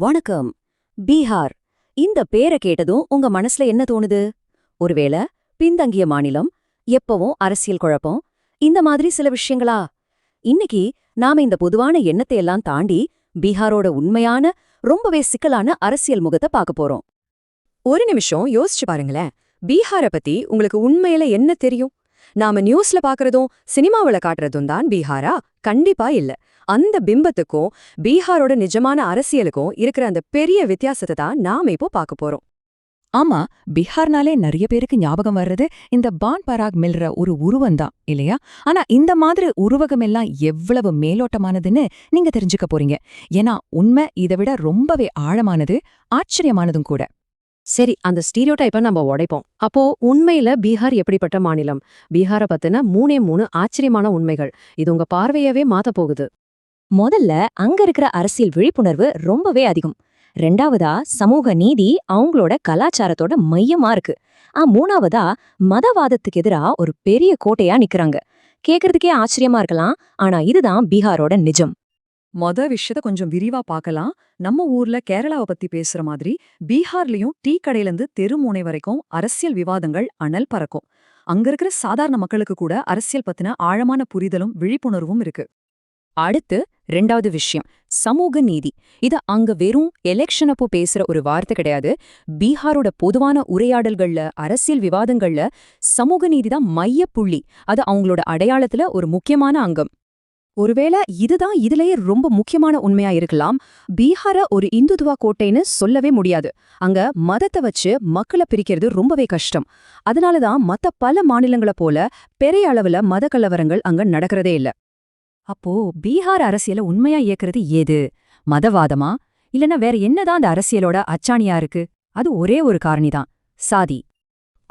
வணக்கம். பீகார். இந்த பேரை கேட்டதும் உங்க மனசுல என்ன தோணுது? ஒருவேளை பின்தங்கிய மாநிலம் எப்பவும் அரசியல் குழப்பம் இந்த மாதிரி சில விஷயங்களா? இன்னைக்கு நாம இந்த பொதுவான எண்ணத்தை எல்லாம் தாண்டி பீகாரோட உண்மையான ரொம்பவே சிக்கலான அரசியல் முகத்தை பார்க்க போறோம். ஒரு நிமிஷம் யோசிச்சு பாருங்களேன். பீகார பத்தி உங்களுக்கு உண்மையில என்ன தெரியும்? நாம நியூஸ்ல பாக்குறதும் சினிமாவுல காட்டுறதும் தான் பீகாரா? கண்டிப்பா இல்ல. அந்த பிம்பத்துக்கும் பீகாரோட நிஜமான அரசியலுக்கும் இருக்கிற அந்த பெரிய வித்தியாசத்தை தான் நாம இப்போ பார்க்க போறோம். ஆமா பீகார்னாலே நிறைய பேருக்கு ஞாபகம் வர்றது இந்த பான் பராக் மில்ற ஒரு உருவந்தான் இல்லையா? ஆனா இந்த மாதிரி உருவகம் எல்லாம் எவ்வளவு மேலோட்டமானதுன்னு நீங்க தெரிஞ்சுக்க போறீங்க. ஏன்னா உண்மை இதை விட ரொம்பவே ஆழமானது ஆச்சரியமானதும் கூட. சரி அந்த ஸ்டீரியோடைப்பை நம்ம உடைப்போம். அப்போ உண்மையில பீகார் எப்படிப்பட்ட மாநிலம்? பீகாரை பத்தின மூணே மூணு ஆச்சரியமான உண்மைகள். இது உங்க பார்வையவே மாத்த போகுது. முதல்ல அங்க இருக்கிற அரசியல் விழிப்புணர்வு ரொம்பவே அதிகம். ரெண்டாவதா சமூக நீதி அவங்களோட கலாச்சாரத்தோட மையமா இருக்கு. ஆ மூணாவதா மதவாதத்துக்கு எதிரா ஒரு பெரிய கோட்டையா நிக்கறாங்க. கேக்குறதுக்கே ஆச்சரியமா இருக்கலாம் ஆனா இதுதான் பீகாரோட நிஜம். மொத விஷயத்த கொஞ்சம் விரிவா பார்க்கலாம் நம்ம ஊர்ல கேரளாவை பத்தி பேசுற மாதிரி பீகார்லயும் டீ கடையிலிருந்து தெரு முனை வரைக்கும் அரசியல் விவாதங்கள் அனல் பறக்கும். அங்க இருக்கிற சாதாரண மக்களுக்கு கூட அரசியல் பத்தின ஆழமான புரிதலும் விழிப்புணர்வும் இருக்கு. அடுத்து ரெண்டாவது விஷயம் சமூக நீதி. இது அங்க வெறும் எலெக்ஷன் அப்போ பேசுற ஒரு வார்த்தை கிடையாது. பீகாரோட பொதுவான உரையாடல்கள்ல அரசியல் விவாதங்கள்ல சமூக நீதி தான் மையப்புள்ளி. அது அவங்களோட அடையாளத்துல ஒரு முக்கியமான அங்கம். ஒருவேளை இதுதான் இதுலயே ரொம்ப முக்கியமான உண்மையா இருக்கலாம். பீகார ஒரு இந்துத்துவா கோட்டைன்னு சொல்லவே முடியாது. அங்க மதத்தை வச்சு மக்களை பிரிக்கிறது ரொம்பவே கஷ்டம். அதனாலதான் மத்த பல மாநிலங்கள போல பெரிய அளவுல மத கலவரங்கள் அங்க நடக்கிறதே இல்ல. அப்போ பீகார் அரசியல உண்மையா இயக்கிறது ஏது? மதவாதமா? இல்லனா வேற என்னதான் அந்த அரசியலோட அச்சாணியா இருக்கு? அது ஒரே ஒரு காரணிதான். சாதி.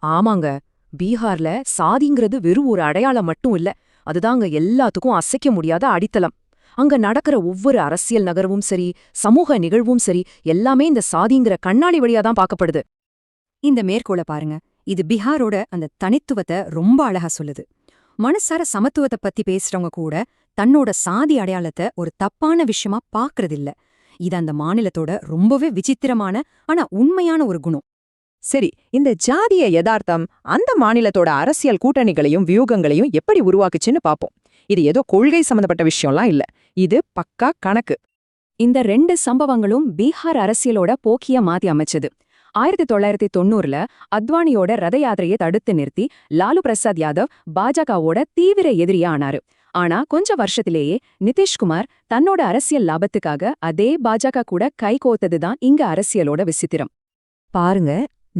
ஆமாங்க. பீகார்ல சாதிங்கிறது வெறும் ஒரு அடையாளம் மட்டும் இல்ல. அதுதான் அங்க எல்லாத்துக்கும் அசைக்க முடியாத அடித்தளம். அங்க நடக்கிற ஒவ்வொரு அரசியல் நகர்வும் சரி சமூக நிகழ்வும் சரி எல்லாமே இந்த சாதிங்கிற கண்ணாடி வழியா தான் பார்க்கப்படுது. இந்த மேற்கோளை பாருங்க. இது பீகாரோட அந்த தனித்துவத்தை ரொம்ப அழகா சொல்லுது. மனசார சமத்துவத்தை பத்தி பேசுறவங்க கூட தன்னோட சாதி அடையாளத்தை ஒரு தப்பான விஷயமா பாக்குறதில்ல இது அந்த மாநிலத்தோட ரொம்பவே விசித்திரமான ஆனா உண்மையான ஒரு குணம். சரி இந்த ஜாதிய யதார்த்தம் அந்த மாநிலத்தோட அரசியல் கூட்டணிகளையும் வியூகங்களையும் எப்படி உருவாக்குச்சுன்னு பாப்போம். இது ஏதோ கொள்கை சம்பந்தப்பட்ட விஷயம்லாம் இல்ல. இது பக்கா கணக்கு. இந்த ரெண்டு சம்பவங்களும் பீகார் அரசியலோட போக்கிய மாத்தி அமைச்சது. ஆயிரத்தி தொள்ளாயிரத்தி தொண்ணூறுல அத்வானியோட ரத யாத்திரையை தடுத்து நிறுத்தி லாலு பிரசாத் யாதவ் பாஜகவோட தீவிர எதிரியா ஆனாரு ஆனா கொஞ்ச வருஷத்திலேயே நிதிஷ்குமார் தன்னோட அரசியல் லாபத்துக்காக அதே பாஜக கூட கைகோத்ததுதான் இங்க அரசியலோட விசித்திரம். பாருங்க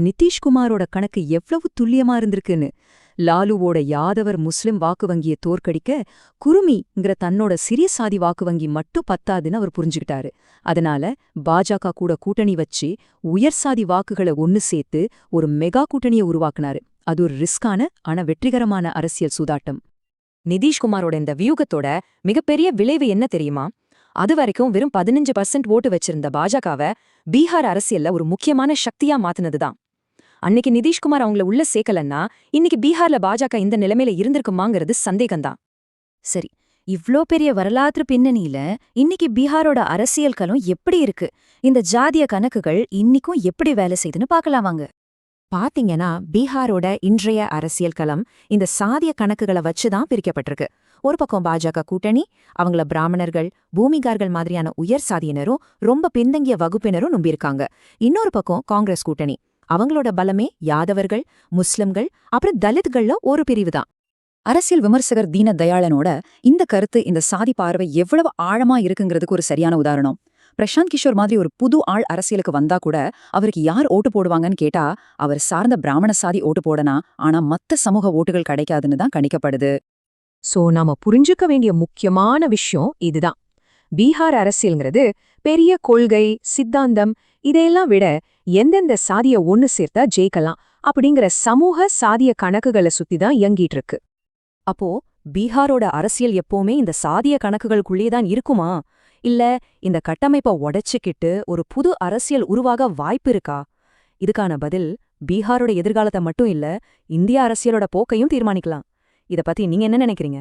நிதிஷ்குமாரோட கணக்கு எவ்வளவு துல்லியமா இருந்திருக்குன்னு. லாலுவோட யாதவர் முஸ்லிம் வாக்கு வங்கியை தோற்கடிக்க குருமிங்கிற தன்னோட சிறிய சாதி வாக்கு வங்கி மட்டும் பத்தாதுன்னு அவர் புரிஞ்சுக்கிட்டாரு. அதனால பாஜக கூட கூட்டணி வச்சு உயர் சாதி வாக்குகளை ஒன்னு சேர்த்து ஒரு மெகா கூட்டணியை உருவாக்குனாரு. அது ஒரு ரிஸ்கான ஆனா வெற்றிகரமான அரசியல் சூதாட்டம். நிதிஷ்குமாரோட இந்த வியூகத்தோட மிகப்பெரிய விளைவு என்ன தெரியுமா? அது வரைக்கும் வெறும் பதினஞ்சு பர்சன்ட் ஓட்டு வச்சிருந்த பாஜகவை பீகார் அரசியல்ல ஒரு முக்கியமான சக்தியா மாத்தினதுதான். அன்னைக்கு நிதிஷ்குமார் அவங்கள உள்ள சேர்க்கலன்னா இன்னைக்கு பீகார்ல பாஜக இந்த நிலைமையில இருந்திருக்குமாங்கிறது சந்தேகம்தான். சரி இவ்ளோ பெரிய வரலாற்று பின்னணியில இன்னைக்கு பீகாரோட அரசியல் களம் எப்படி இருக்கு? இந்த ஜாதிய கணக்குகள் இன்னிக்கும் எப்படி வேலை செய்துன்னு பார்க்கலாம் பாத்தீங்கன்னா பீகாரோட இன்றைய அரசியல் களம் இந்த சாதிய கணக்குகளை வச்சுதான் பிரிக்கப்பட்டிருக்கு. ஒரு பக்கம் பாஜக கூட்டணி அவங்கள பிராமணர்கள் பூமிகார்கள் மாதிரியான உயர் சாதியினரும் ரொம்ப பின்தங்கிய வகுப்பினரும் நம்பியிருக்காங்க. இன்னொரு பக்கம் காங்கிரஸ் கூட்டணி. அவங்களோட பலமே யாதவர்கள் முஸ்லிம்கள் அப்புறம் தலித்கள்ல ஒரு பிரிவு தான். அரசியல் விமர்சகர் தீன தயாளனோட இந்த கருத்து இந்த சாதி பார்வை எவ்வளவு ஆழமா இருக்குங்கிறதுக்கு ஒரு சரியான உதாரணம். பிரசாந்த் கிஷோர் மாதிரி ஒரு புது ஆள் அரசியலுக்கு வந்தா கூட அவருக்கு யார் ஓட்டு போடுவாங்கன்னு கேட்டா அவர் சார்ந்த பிராமண சாதி ஓட்டு போடனா ஆனா மத்த சமூக ஓட்டுகள் கிடைக்காதுன்னு தான் கணிக்கப்படுது. சோ நாம புரிஞ்சுக்க வேண்டிய முக்கியமான விஷயம் இதுதான். பீகார் அரசியல்ங்கிறது பெரிய கொள்கை சித்தாந்தம் இதையெல்லாம் விட எந்தெந்த சாதிய ஒன்னு சேர்த்தா ஜெயிக்கலாம் அப்படிங்கிற சமூக சாதிய கணக்குகளை சுத்தி தான் இயங்கிட்டு இருக்கு அப்போ பீகாரோட அரசியல் எப்பவுமே இந்த சாதிய கணக்குகளுக்குள்ளே தான் இருக்குமா? இல்ல இந்த கட்டமைப்பை உடைச்சுக்கிட்டு ஒரு புது அரசியல் உருவாக வாய்ப்பு இருக்கா? இதுக்கான பதில் பீகாரோட எதிர்காலத்தை மட்டும் இல்ல இந்திய அரசியலோட போக்கையும் தீர்மானிக்கலாம். இத பத்தி நீங்க என்ன நினைக்கிறீங்க?